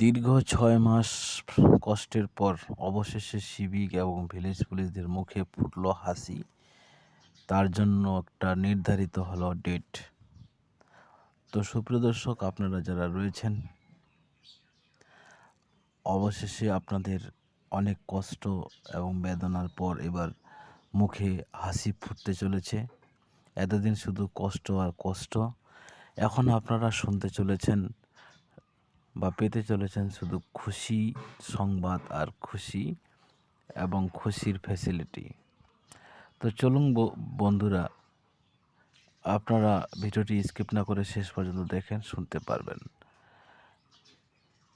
দীর্ঘ ছয় মাস কষ্টের পর অবশেষে সিভিক এবং ভিলেজ পুলিশদের মুখে ফুটল হাসি। তার জন্য একটা নির্ধারিত হলো ডেট। তো সুপ্রিয় দর্শক, আপনারা যারা রয়েছেন, অবশেষে আপনাদের অনেক কষ্ট এবং বেদনার পর এবার মুখে হাসি ফুটতে চলেছে। এতদিন শুধু কষ্ট আর কষ্ট। এখন আপনারা শুনতে চলেছেন বা পেতে চলেছেন শুধু খুশি সংবাদ আর খুশি এবং খুশির ফ্যাসিলিটি তো চলুন বন্ধুরা, আপনারা ভিডিওটি স্কিপ না করে শেষ পর্যন্ত দেখেন, শুনতে পারবেন।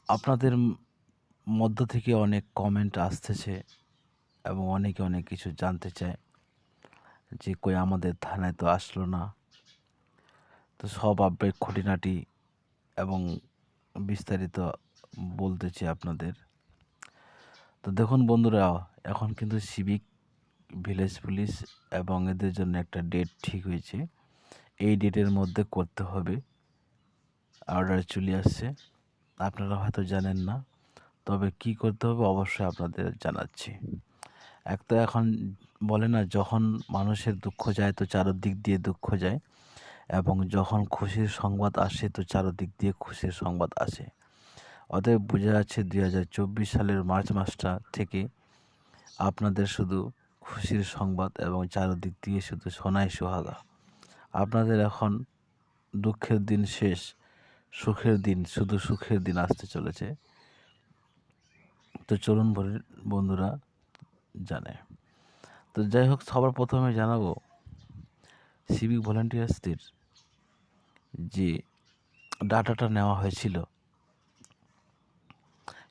আপনাদের মধ্য থেকে অনেক কমেন্ট আসতেছে এবং অনেকে অনেক কিছু জানতে চায় যে, কই আমাদের থানায় তো আসলো না। তো সব আপডেট খুঁটিনাটি এবং বিস্তারিত বলতেছি আপনাদের। তো দেখুন বন্ধুরা, এখন কিন্তু সিভিক ভিলেজ পুলিশ এবং এদের জন্য একটা ডেট ঠিক হয়েছে। এই ডেটের মধ্যে করতে হবে। অর্ডার চলে আসছে। আপনারা হয়তো জানেন না, তবে কি করতে হবে অবশ্যই আপনাদের জানাচ্ছি। এক তো এখন বলে না, যখন মানুষের দুঃখ যায় তো চারদিক দিয়ে দুঃখ যায়। এবং যখন খুশির সংবাদ আসে, তো চারদিক দিয়ে খুশির সংবাদ আসে। অতএব বোঝা যাচ্ছে দুই হাজার চব্বিশ সালের মার্চ মাসটা থেকে আপনাদের শুধু খুশির সংবাদ এবং চারদিক দিয়ে শুধু সোনাই সোহাগা। আপনাদের এখন দুঃখের দিন শেষ, সুখের দিন, শুধু সুখের দিন আসতে চলেছে। তো চলুন বন্ধুরা জানে। তো যাই হোক, সবার প্রথমে জানাব, সিভিক ভলেন্টিয়ার্সদের যে ডাটাটা নেওয়া হয়েছিল,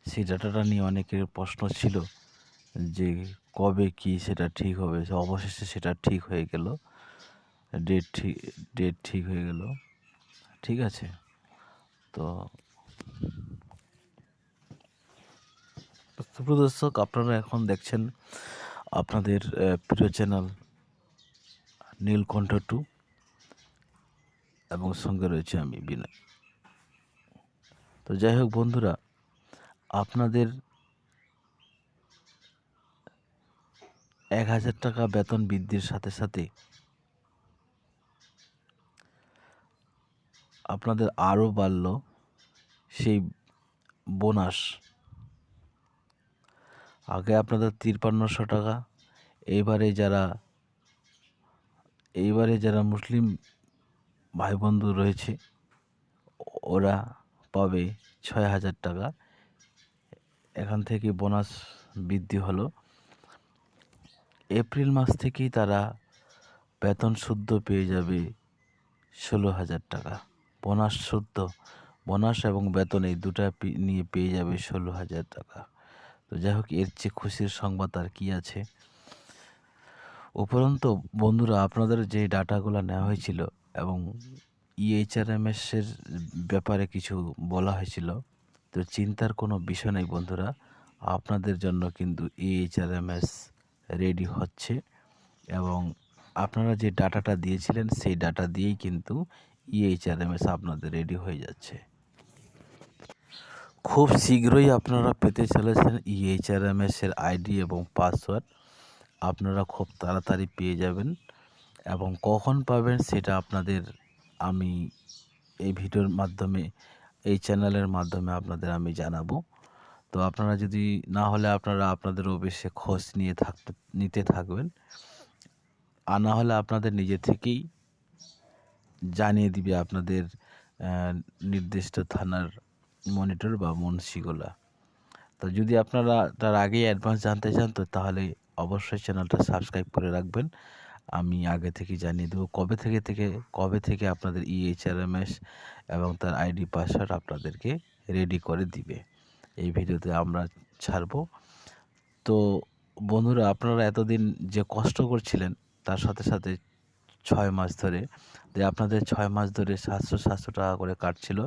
সেই ডাটাটা নিয়ে অনেকের প্রশ্ন ছিল যে কবে কি সেটা ঠিক হবে। অবশেষে সেটা ঠিক হয়ে গেল ডেট ঠিক ডেট ঠিক হয়ে গেল, ঠিক আছে? তো সুপ্রদর্শক আপনারা এখন দেখছেন আপনাদের প্রিয় চ্যানেল নীলকণ্ঠ টু এবং সঙ্গে রয়েছে আমি বিনয়। তো যাই হোক বন্ধুরা, আপনাদের এক হাজার টাকা বেতন বৃদ্ধির সাথে সাথে আপনাদের আরও বাড়ল সেই বোনাস। আগে আপনাদের তিরপান্নশো টাকা এইবারে যারা এইবারে যারা মুসলিম ভাই বন্ধু রয়েছে। ওরা পাবে ছয় হাজার টাকা। এখান থেকে বোনাস বৃদ্ধি হলো। এপ্রিল মাস থেকেই তারা বেতন শুদ্ধ পেয়ে যাবে ষোলো হাজার টাকা। বোনাস শুদ্ধ। বোনাস এবং বেতন এই দুটা নিয়ে পেয়ে যাবে ষোলো হাজার টাকা। তো যাই হোক, এর চেয়ে খুশির সংবাদ আর কি আছে। উপরন্ত বন্ধুরা, আপনাদের যে ডাটাগুলো নেওয়া হয়েছিল এবং ইএইচআরএমএসের ব্যাপারে কিছু বলা হয়েছিল। তো চিন্তার কোনো বিষয় নেই বন্ধুরা, আপনাদের জন্য কিন্তু ইএইচআরএমএস রেডি হচ্ছে এবং আপনারা যে ডাটাটা দিয়েছিলেন সেই ডাটা দিয়েই কিন্তু ইএইচআরএমএস আপনাদের রেডি হয়ে যাচ্ছে। খুব শীঘ্রই আপনারা পেতে চলেছেন ইএইচআরএমএস এর আইডি এবং পাসওয়ার্ড। আপনারা খুব তাড়াতাড়ি পেয়ে যাবেন। এবং কখন পাবেন সেটা আপনাদের আমি এই ভিডিওর মাধ্যমে, এই চ্যানেলের মাধ্যমে আপনাদের আমি জানাব। তো আপনারা যদি না হলে আপনারা আপনাদের অফিসে খোঁজ নিয়ে থাকতে, নিতে থাকবেন। আর না হলে আপনাদের নিজে থেকেই জানিয়ে দিবে আপনাদের নির্দিষ্ট থানার মনিটর বা মুন্সিগুলা। তো যদি আপনারা তার আগেই অ্যাডভান্স জানতে চান, তো তাহলে অবশ্যই চ্যানেলটা সাবস্ক্রাইব করে রাখবেন। আমি আগে থেকে জানিয়ে দেবো কবে থেকে থেকে কবে থেকে আপনাদের ইএইচআরএমএস এবং তার আইডি পাসওয়ার্ড আপনাদেরকে রেডি করে দিবে। এই ভিডিওতে আমরা ছাড়বো। তো বন্ধুরা আপনারা এতদিন যে কষ্ট করছিলেন তার সাথে সাথে ছয় মাস ধরে যে আপনাদের ছয় মাস ধরে সাতশো সাতশো টাকা করে কাটছিল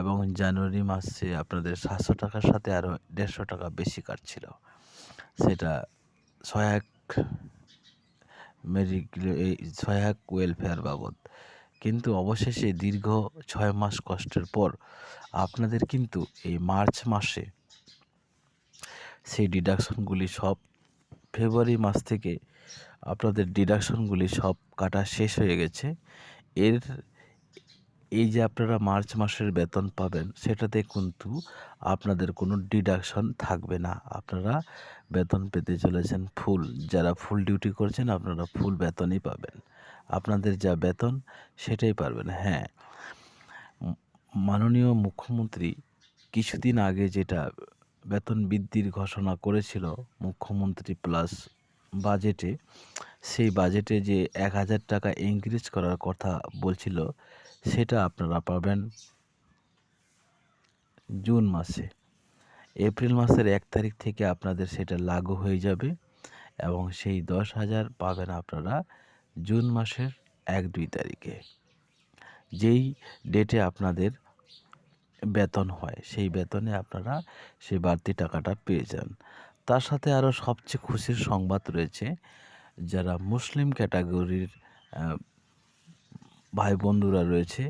এবং জানুয়ারি মাসে আপনাদের সাতশো টাকার সাথে আরও দেড়শো টাকা বেশি কাটছিল। সেটা সহায়ক এই সহায়ক ওয়েলফেয়ার বাবদ। কিন্তু অবশেষে দীর্ঘ ছয় মাস কষ্টের পর আপনাদের কিন্তু এই মার্চ মাসে সেই ডিডাকশনগুলি সব ফেব্রুয়ারি মাস থেকে আপনাদের ডিডাকশনগুলি সব কাটা শেষ হয়ে গেছে। এর এই যে আপনারা মার্চ মাসের বেতন পাবেন, সেটাতে কিন্তু আপনাদের কোনো ডিডাকশন থাকবে না। আপনারা বেতন পেতে চলেছেন ফুল। যারা ফুল ডিউটি করছেন, আপনারা ফুল বেতনই পাবেন। আপনাদের যা বেতন, সেটাই পারবেন। হ্যাঁ মাননীয় মুখ্যমন্ত্রী কিছুদিন আগে যেটা বেতন বৃদ্ধির ঘোষণা করেছিল মুখ্যমন্ত্রী প্লাস বাজেটে, সেই বাজেটে যে এক হাজার টাকা ইনক্রিজ করার কথা বলছিল সেটা আপনারা পাবেন জুন মাসে। এপ্রিল মাসের এক তারিখ থেকে আপনাদের সেটা লাগু হয়ে যাবে এবং সেই দশ হাজার পাবেন আপনারা জুন মাসের এক দুই তারিখে। যেই ডেটে আপনাদের বেতন হয়, সেই বেতনে আপনারা সেই বাড়তি টাকাটা পেয়ে যান। তার সাথে আরও সবচেয়ে খুশির সংবাদ রয়েছে, যারা মুসলিম ক্যাটাগরির ভাই বন্ধুরা রয়েছে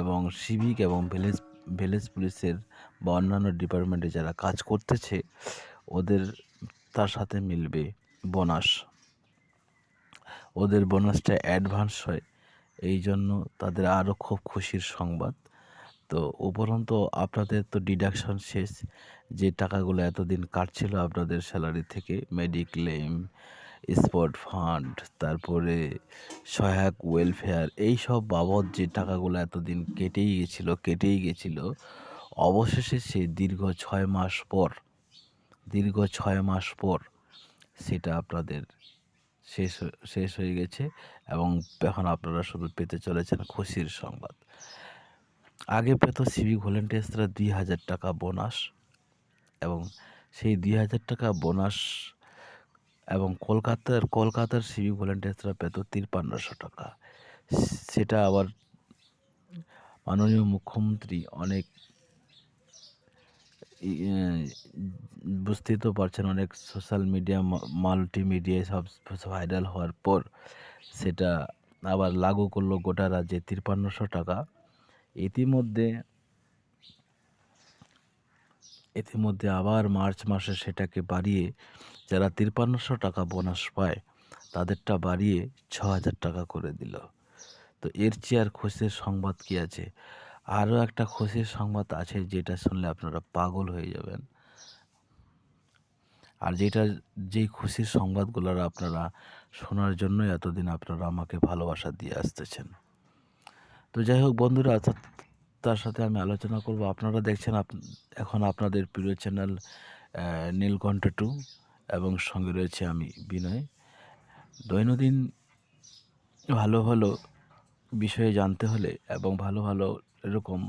এবং সিভিক এবং ভিলেজ ভিলেজ পুলিশের বা অন্যান্য ডিপার্টমেন্টে যারা কাজ করতেছে, ওদের তার সাথে মিলবে বোনাস। ওদের বোনাসটা অ্যাডভান্স হয়, এই জন্য তাদের আরও খুব খুশির সংবাদ। তো উপরন্ত আপনাদের তো ডিডাকশন শেষ, যে টাকাগুলো এতদিন কাটছিল আপনাদের স্যালারি থেকে, মেডিক্লেম স্পট ফান্ড তারপরে সহায়ক ওয়েলফেয়ার এই সব বাবদ যে টাকাগুলো এতদিন কেটেই গেছিল কেটেই গেছিল, অবশেষে সে দীর্ঘ ছয় মাস পর, দীর্ঘ ছয় মাস পর সেটা আপনাদের শেষ শেষ হয়ে গেছে এবং এখন আপনারা শুধু পেতে চলেছেন খুশির সংবাদ। আগে পেত সিভিক ভলেন্টিয়ার্সরা দুই হাজার টাকা বোনাস এবং সেই দুই হাজার টাকা বোনাস এবং কলকাতার কলকাতার সিভিক ভলেন্টিয়ার্সরা পেত তিরপান্নশো টাকা। সেটা আবার মাননীয় মুখ্যমন্ত্রী অনেক বুঝতেই তো পারছেন, অনেক সোশ্যাল মিডিয়া মাল্টিমিডিয়ায় সব ভাইরাল হওয়ার পর সেটা আবার লাগু করল গোটা রাজ্যে তিরপান্নশো টাকা। ইতিমধ্যে ইতিমধ্যে আবার মার্চ মাসে সেটাকে বাড়িয়ে যারা তিরপান্নশো টাকা বোনাস পায়, তাদেরটা বাড়িয়ে ছ হাজার টাকা করে দিল। তো এর চেয়ে আর খুশির সংবাদ কী আছে? আরও একটা খুশির সংবাদ আছে যেটা শুনলে আপনারা পাগল হয়ে যাবেন। আর যেটা, যেই খুশির সংবাদগুলো আপনারা শোনার জন্যই এতদিন আপনারা আমাকে ভালোবাসা দিয়ে আসতেছেন। তো যাই হোক বন্ধুরা তার সাথে আমি আলোচনা করব। আপনারা দেখছেন এখন আপনাদের প্রিয় চ্যানেল নীলকণ্ঠ টু এবং সঙ্গে রয়েছে আমি, বিনয়। দৈনন্দিন ভালো ভালো বিষয়ে জানতে হলে এবং ভালো ভালো এরকম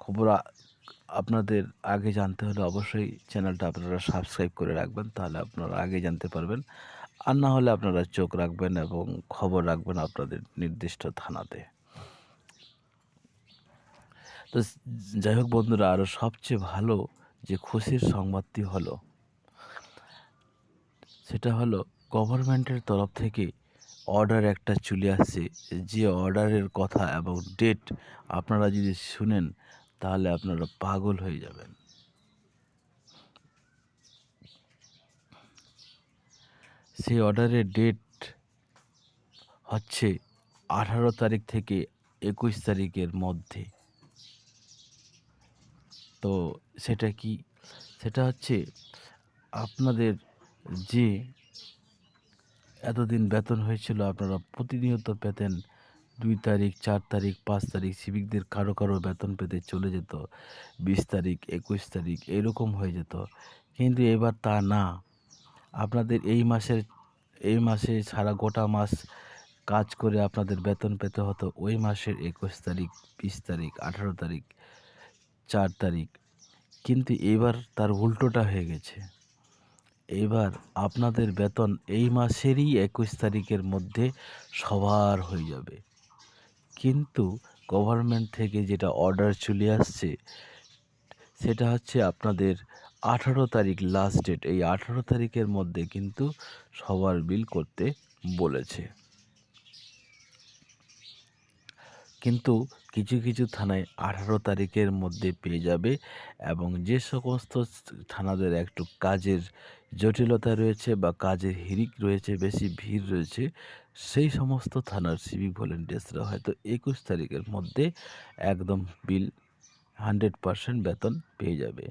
খবর আপনাদের আগে জানতে হলে অবশ্যই চ্যানেলটা আপনারা সাবস্ক্রাইব করে রাখবেন, তাহলে আপনারা আগে জানতে পারবেন। আর না হলে আপনারা চোখ রাখবেন এবং খবর রাখবেন আপনাদের নির্দিষ্ট থানাতে। তো যাই হোক বন্ধুরা আরও সবচেয়ে ভালো যে খুশির সংবাদটি হলো, সেটা হলো গভর্নমেন্টের তরফ থেকে অর্ডার একটা চলে আসছে। যে অর্ডারের কথা এবং ডেট আপনারা যদি শুনেন, তাহলে আপনারা পাগল হয়ে যাবেন। সেই অর্ডারের ডেট হচ্ছে আঠারো তারিখ থেকে একুশ তারিখের মধ্যে। তো সেটা কি? সেটা হচ্ছে আপনাদের যে এতদিন বেতন হয়েছিল, আপনারা প্রতিনিয়ত পেতেন দুই তারিখ, চার তারিখ, পাঁচ তারিখ, সিভিকদের কারও কারও বেতন পেতে চলে যেত, বিশ তারিখ, একুশ তারিখ, এরকম হয়ে যেত। কিন্তু এবার তা না। আপনাদের এই মাসের, এই মাসে সারা গোটা মাস কাজ করে আপনাদের বেতন পেতে হতো ওই মাসের একুশ তারিখ, বিশ তারিখ, আঠারো তারিখ। চার তারিখ। কিন্তু এবার তার উল্টোটা হয়ে গেছে। এবার আপনাদের বেতন এই মাসেরই একুশ তারিখের মধ্যে সবার হয়ে যাবে। কিন্তু গভর্নমেন্ট থেকে যেটা অর্ডার চলে আসছে, সেটা হচ্ছে আপনাদের আঠারো তারিখ লাস্ট ডেট এই আঠারো তারিখের মধ্যে কিন্তু সবার বিল করতে বলেছে। কিন্তু কিছু কিছু থানায় আঠারো তারিখের মধ্যে পেয়ে যাবে এবং যে সমস্ত থানাদের একটু কাজের জটিলতা রয়েছে বা কাজের হিরিক রয়েছে, বেশি ভিড় রয়েছে, সেই সমস্ত থানার সিভিক ভলেন্টিয়ার্সরা হয়তো একুশ তারিখের মধ্যে একদম বিল হান্ড্রেড পারসেন্ট বেতন পেয়ে যাবে।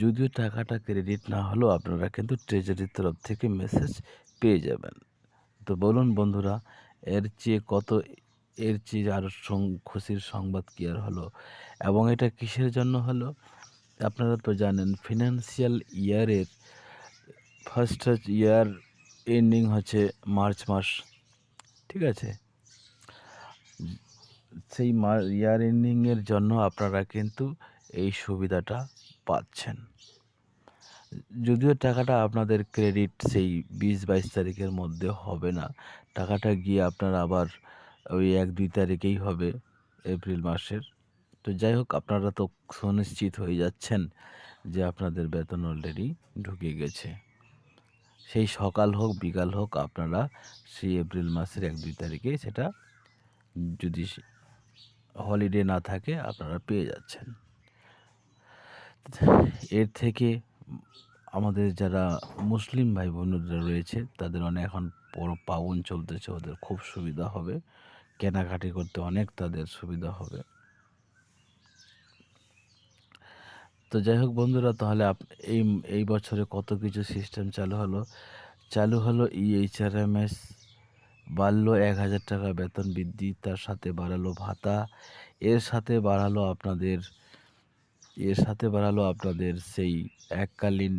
যদিও টাকাটা ক্রেডিট না হলেও আপনারা কিন্তু ট্রেজারির তরফ থেকে মেসেজ পেয়ে যাবেন। তো বলুন বন্ধুরা, এর চেয়ে কত এর চেয়ে আরও খুশির সংবাদ কী আর হলো? এবং এটা কিসের জন্য হলো? আপনারা তো জানেন ফিনান্সিয়াল ইয়ারের ফার্স্ট ইয়ার এন্ডিং হচ্ছে মার্চ মাস, ঠিক আছে? সেই ইয়ার এন্ডিংয়ের জন্য আপনারা কিন্তু এই সুবিধাটা পাচ্ছেন। যদিও টাকাটা আপনাদের ক্রেডিট সেই বিশ বাইশ তারিখের মধ্যে হবে না, টাকাটা গিয়ে আপনারা আবার ওই এক, দুই তারিখেই হবে এপ্রিল মাসের। তো যাই হোক, আপনারা তো সুনিশ্চিত হয়ে যাচ্ছেন যে আপনাদের বেতন অলরেডি ঢুকে গেছে। সেই সকাল হোক, বিকাল হোক, আপনারা সেই এপ্রিল মাসের এক, দুই তারিখে সেটা যদি হলিডে না থাকে, আপনারা পেয়ে যাচ্ছেন। এর থেকে আমাদের যারা মুসলিম ভাই বোনরা রয়েছে, তাদের অনেক এখন বড় পাবন চলতেছে, ওদের খুব সুবিধা হবে। কেনাকাটি করতে অনেক তাদের সুবিধা হবে। তো যাই হোক বন্ধুরা, তাহলে এই এই বছরে কত কিছু সিস্টেম চালু হলো? চালু হলো ইএইচআরএমএস বাড়লো এক হাজার টাকা বেতন বৃদ্ধি, তার সাথে বাড়ালো ভাতা, এর সাথে বাড়ালো আপনাদের, এর সাথে বাড়ালো আপনাদের সেই এককালীন,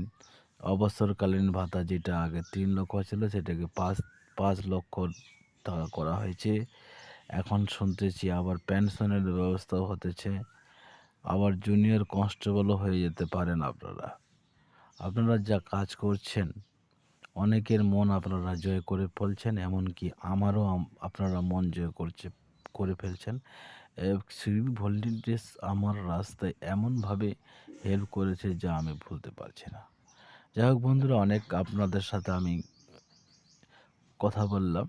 অবসরকালীন ভাতা যেটা আগে তিন লক্ষ ছিল, সেটাকে পাঁচ পাঁচ লক্ষ টাকা করা হয়েছে। এখন শুনতেছি আবার পেনশনের ব্যবস্থাও হতেছে। আবার জুনিয়র কনস্টেবলও হয়ে যেতে পারেন আপনারা। আপনারা যা কাজ করছেন, অনেকের মন আপনারা জয় করে ফেলছেন, এমনকি আমারও আপনারা মন জয় করছে, করে ফেলছেন। সিভিক ভলেন্টিয়ার্স আমার রাস্তায় এমনভাবে হেল্প করেছে যা আমি ভুলতে পারছি না। যাই হোক বন্ধুরা, অনেক আপনাদের সাথে আমি কথা বললাম।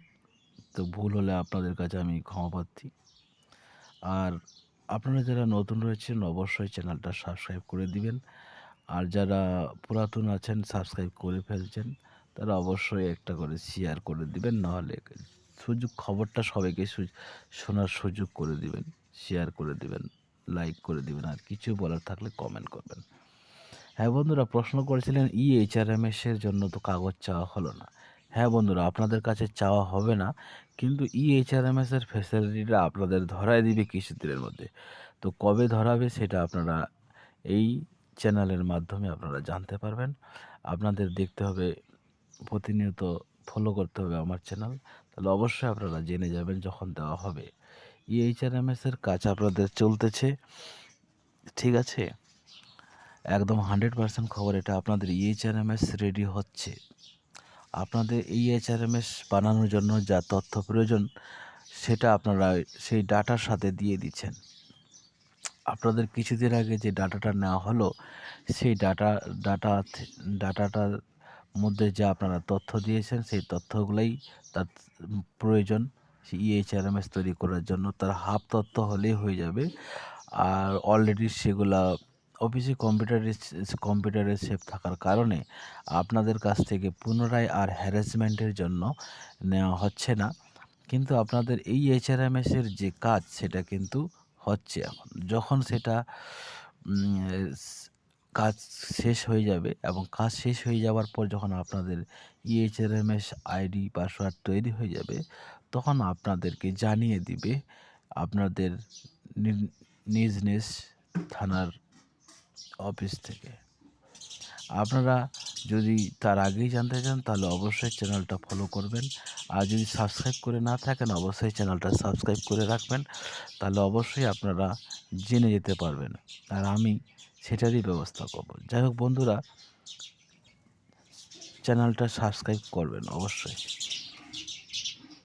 তো ভুল হলে আপনাদের কাছে আমি ক্ষমা প্রার্থী আর আপনারা যারা নতুন রয়েছেন, অবশ্যই চ্যানেলটা সাবস্ক্রাইব করে দিবেন। আর যারা পুরাতন আছেন, সাবস্ক্রাইব করে ফেলছেন, তারা অবশ্যই একটা করে শেয়ার করে দিবেন। নাহলে সুযোগ, খবরটা সবাইকে শোনার সুযোগ করে দিবেন শেয়ার করে দিবেন লাইক করে দিবেন। আর কিছু বলার থাকলে কমেন্ট করবেন। হ্যাঁ বন্ধুরা, প্রশ্ন করেছিলেন, ই এইচআরএমএসের জন্য তো কাগজ চাওয়া হলো না। হ্যাঁ বন্ধুরা, আপনাদের কাছে চাওয়া হবে না, কিন্তু ই এইচআরএমএসের ফ্যাসিলিটিটা আপনাদের ধরাই দিবে কিছুদিনের মধ্যে। তো কবে ধরাবে সেটা আপনারা এই চ্যানেলের মাধ্যমে আপনারা জানতে পারবেন। আপনাদের দেখতে হবে, প্রতিনিয়ত ফলো করতে হবে আমার চ্যানেল। তাহলে অবশ্যই আপনারা জেনে যাবেন যখন দেওয়া হবে। ইএইচআরএমএসের কাজ আপনাদের চলতেছে, ঠিক আছে? একদম হান্ড্রেড পার্সেন্ট খবর, এটা আপনাদের ইএইচআরএমএস রেডি হচ্ছে। আপনাদের ইএইচআরএমএস বানানোর জন্য যা তথ্য প্রয়োজন, সেটা আপনারা সেই ডাটার সাথে দিয়ে দিচ্ছেন। আপনাদের কিছুদিন আগে যে ডাটাটা নেওয়া হলো, সেই ডাটা ডাটা, ডাটাটার মধ্যে যা আপনারা তথ্য দিয়েছেন, সেই তথ্যগুলোই তার প্রয়োজন ইএইচআরএমএস তৈরি করার জন্য। তার হাফ তথ্য হলেই হয়ে যাবে। আর অলরেডি সেগুলা অফিসে কম্পিউটারে কম্পিউটারে সেভ থাকার কারণে আপনাদের কাছ থেকে পুনরায় আর হ্যারাসমেন্টের জন্য নেওয়া হচ্ছে না। কিন্তু আপনাদের এই এইচআরএমএসের যে কাজ, সেটা কিন্তু হচ্ছে এখন। যখন সেটা কাজ শেষ হয়ে যাবে এবং কাজ শেষ হয়ে যাওয়ার পর যখন আপনাদের ইএইচআরএমএস আইডি পাসওয়ার্ড তৈরি হয়ে যাবে, তখন আপনাদেরকে জানিয়ে দিবে আপনাদের নিজ নিজ থানার অফিস থেকে। আপনারা যদি তার আগেই জানতে চান, তাহলে অবশ্যই চ্যানেলটা ফলো করবেন। আর যদি সাবস্ক্রাইব করে না থাকেন, অবশ্যই চ্যানেলটা সাবস্ক্রাইব করে রাখবেন। তাহলে অবশ্যই আপনারা জেনে যেতে পারবেন। আর আমি সেটারই ব্যবস্থা করব। যাই হোক বন্ধুরা, চ্যানেলটা সাবস্ক্রাইব করবেন অবশ্যই।